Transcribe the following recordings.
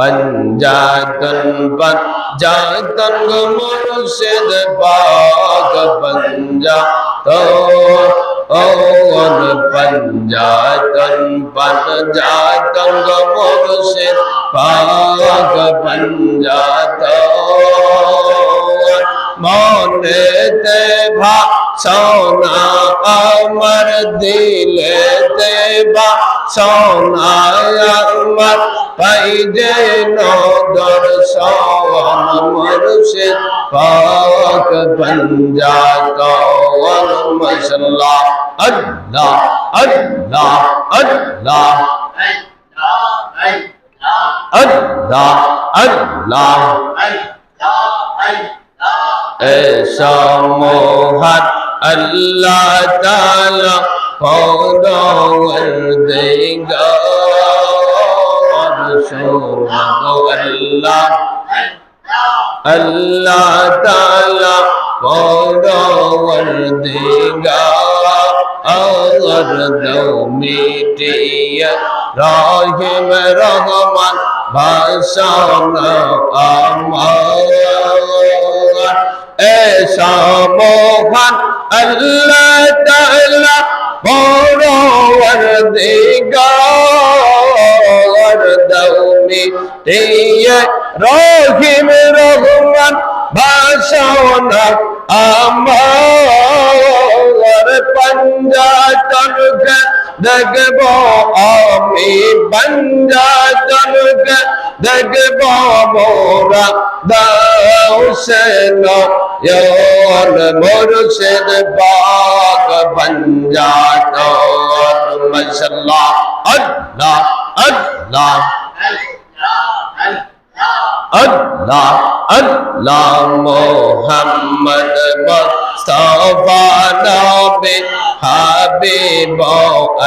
পঞ্জাতন পঞ্জাতন গো মুর্শিদ পাক পঞ্জা তো ওন পঞ্জাতন পঞ্জাতন গো মুর্শিদ পাক পঞ্জা তো মনে তে ভাগ সোনা আমার দিলে দেবা, সোনা আমার পাই যে নদর সোন মুর্শিদ, পাক বঞ্জা কওয়াল মশলা আল্লাহ আল্লাহ আল্লাহ। আল্লাহ আল্লাহ। আল্লাহ এ সমহাত اللہ تعالی خود ور دے گا اللہ اللہ تعالی خود ور دے گا اور دو میٹی راہم رحمان بھاسان آمان ایسا موہن আল্লাহ তাআলা বড় ওয়ারদিগার দাউমি তিয়ে রহিম রহমান ভাষাওনা আমার পঞ্জা তরকে দেখব আমি পঞ্জা তরকে دق بابورا دا حسين يا المرسل باغ بنجات ما شاء الله الله الله الله الله محمد مصطفى نبي حبيب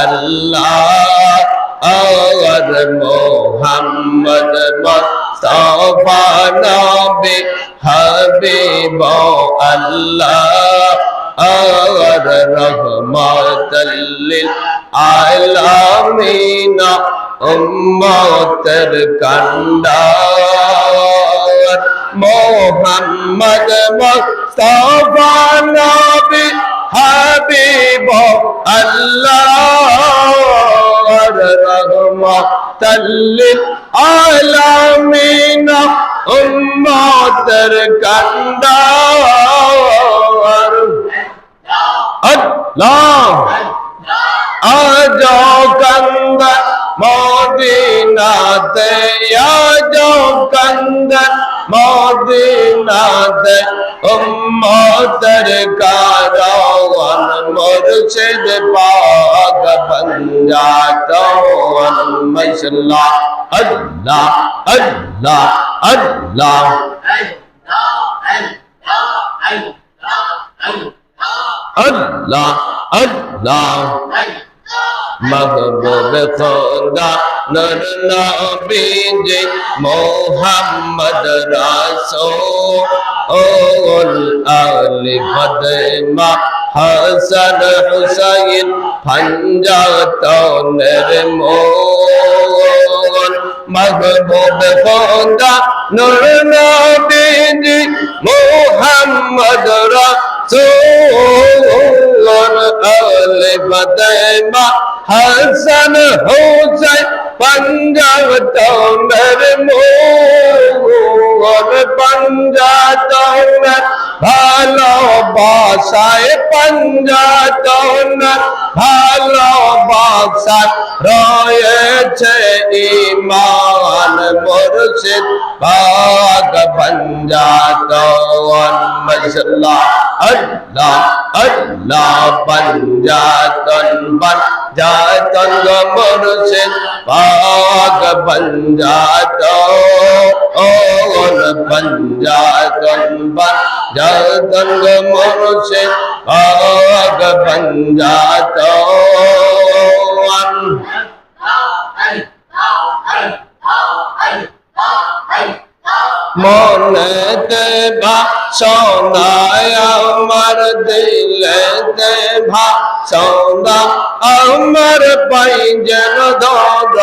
الله মোহাম্মদ মুস্তফা নবী হাবিব আল্লাহ আর রহমাতাল্লিল আলামিন উম্মতের কান্ডার মোহাম্মদ মুস্তফা নবী হাবিব আল্লাহ الأنوار رحمة للعالمين أمة الكندار الله أجو كندر মদিনাতে যাও কন্দর মদিনাতে উম্মতের কারাওয়ান মুর্শিদ পা মাশাআল্লাহ আল্লাহ আল্লাহ আল্লাহ আল্লাহ আল্লাহ মহবুব খোদা নর নবী জে মোহাম্মদ রাসূল আলি ফাতেমা হাসান হুসাইন ভঞ্জাতনের মন মহবুব খোদা নূর নবীজি মুহাম্মদ রাসূলুল্লাহ আলে ফাতেমা। হাসান হুসাইন ভঞ্জাতনের মন ভঞ্জাতনের ভালোবাসায় পঞ্জাতন ভালোবাসায় রয়েছে ইমান মুর্শিদ পাক পঞ্জাতন মশলা আল্লাহ আল্লাহ পঞ্জাতন পঞ্জাতন মুর্শিদ পাক পঞ্জাতন পঞ্জাতন পঞ্জাতন মুর্শিদ পাক পঞ্জাতন মনেতে ভা সোনায় আমার দিলেতে ভা সোনা আমার পাই যেন দর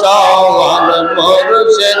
সওয়াল মুর্শিদ